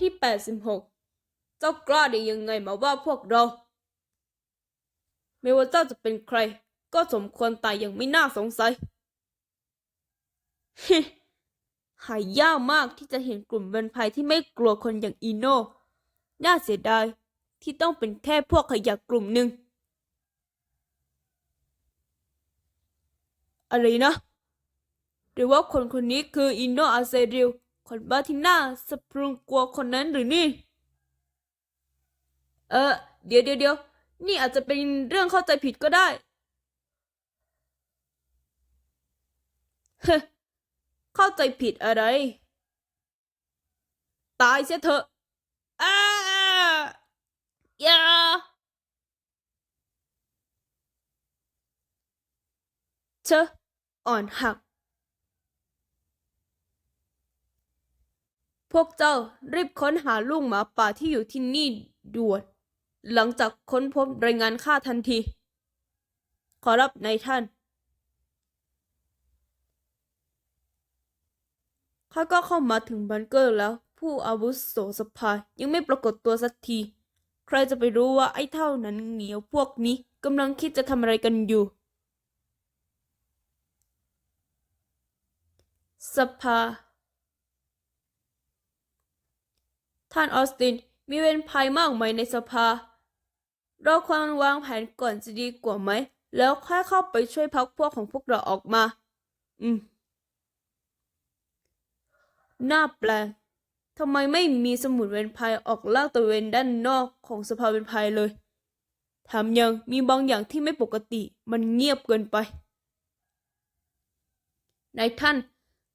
ที่86เจ้ากล้าได้ยังไงมาว่าพวกเรา ไม่ว่าเจ้าจะเป็นใคร ก็สมควรตายอย่างไม่น่าสงสัยหายยากมากที่จะเห็นกลุ่มแวมไพรที่ไม่กลัวคนอย่างอีโน่ น่าเสียดายที่ต้องเป็นแค่พวกขยะกลุ่มหนึ่ง อะไรนะ หรือว่าคนคนนี้คืออินโนอาเซริล คนบ้าที่น่าสะพรึงกลัวคนนั้นหรือนี่ เออ เดี๋ยวเดี๋ยวเดี๋ยวนี่อาจจะเป็นเรื่องเข้าใจผิดก็ได้เฮ้เข้าใจผิดอะไร ตายเสียเถอะอ้าอย่าเชอะอ่อนหัก พวกเจ้ารีบค้นหาลูกหมาป่าที่อยู่ที่นี่ด่วน หลังจากค้นพบรายงานฆ่าทันที ขอรับนายท่าน ข้าก็เข้ามาถึงบังเกอร์แล้ว ผู้อาวุโสสภายังไม่ปรากฏตัวสักที ใครจะไปรู้ว่าไอ้เท่านั้นเหนียวพวกนี้กำลังคิดจะทำอะไรกันอยู่ สภา ท่านออสตินมีเวรภัยมากไหมในสภา เราควรวางแผนก่อนจะดีกว่าไหม แล้วค่อยเข้าไปช่วยพักพวกของพวกเราออกมา อืม น่าแปลกทำไมไม่มีสมุดเวนภัยออกลากตะเวนด้านนอกของสภาเวนภัยเลยแถมยังมีบางอย่างที่ไม่ปกติ มันเงียบเกินไปนายท่าน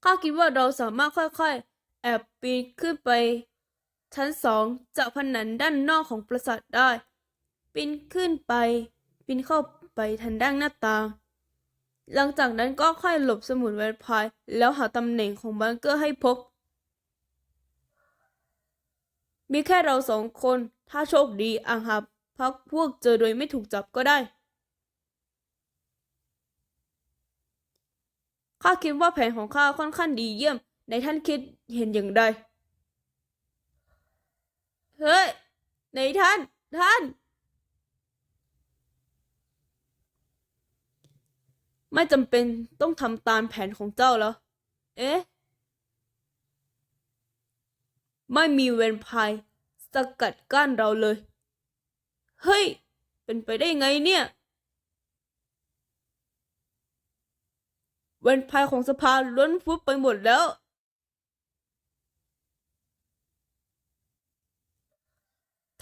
ข้าคิดว่าเราสามารถค่อยๆ แอบปีนขึ้นไป ชั้นสองจากผนังด้านนอกของปราสาทได้ ปีนขึ้นไป ปีนเข้าไปทางด้านหน้าต่าง หลังจากนั้นก็ค่อยหลบสมุนแวมไพร์แล้วหาตำแหน่งของบังเกอร์ให้พบ มีแค่เราสองคน ถ้าโชคดีอาจหาพักพวกเจอโดยไม่ถูกจับก็ได้ ข้าคิดว่าแผนของข้าค่อนข้างดีเยี่ยม ในท่านคิดเห็นอย่างไร เฮ้ยในท่านท่าน ไม่จำเป็นต้องทำตามแผนของเจ้าแล้ว เอ๊ะ ไม่มีเวนพายสกัดกั้นเราเลย เฮ้ย เป็นไปได้ไงเนี่ย เวนพายของสภาล้วนฟุบไปหมดแล้ว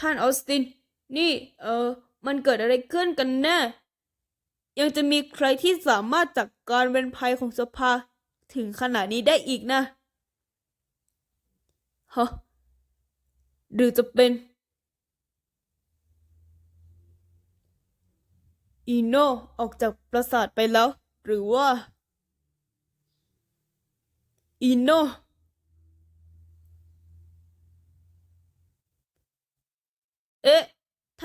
ท่านออสติน นี่ เออ มันเกิดอะไรขึ้นกันแน่ ยังจะมีใครที่สามารถจัดกการเวนภัยของสภา ถึงขนาดนี้ได้อีกนะฮะหรือจะเป็น อีโนออกจากปราสาทไปแล้ว หรือว่า อีโน เอ๊ะ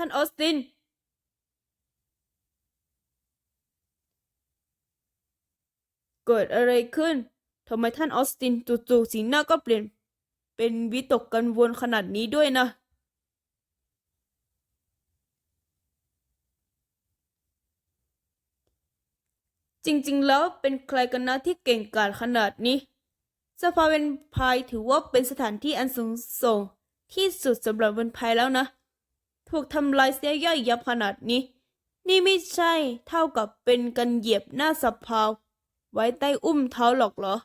ท่านออสติน เกิดอะไรขึ้น ทำไมท่านออสตินจู่ๆสีหน้าก็เปลี่ยน เป็นวิตกกังวลขนาดนี้ด้วยนะ จริงๆ แล้วเป็นใครกันนะที่เก่งกาจขนาดนี้ สภาเวนพายถือว่าเป็นสถานที่อันสูงส่งที่สุดสำหรับเวนพายแล้วนะ ถูกทำลายเสียย่อยยับขนาดนี้ นี่ไม่ใช่เท่ากับเป็นกันเหยียบหน้าสภาไว้ใต้อุ้มเท้าหรอกเหรอ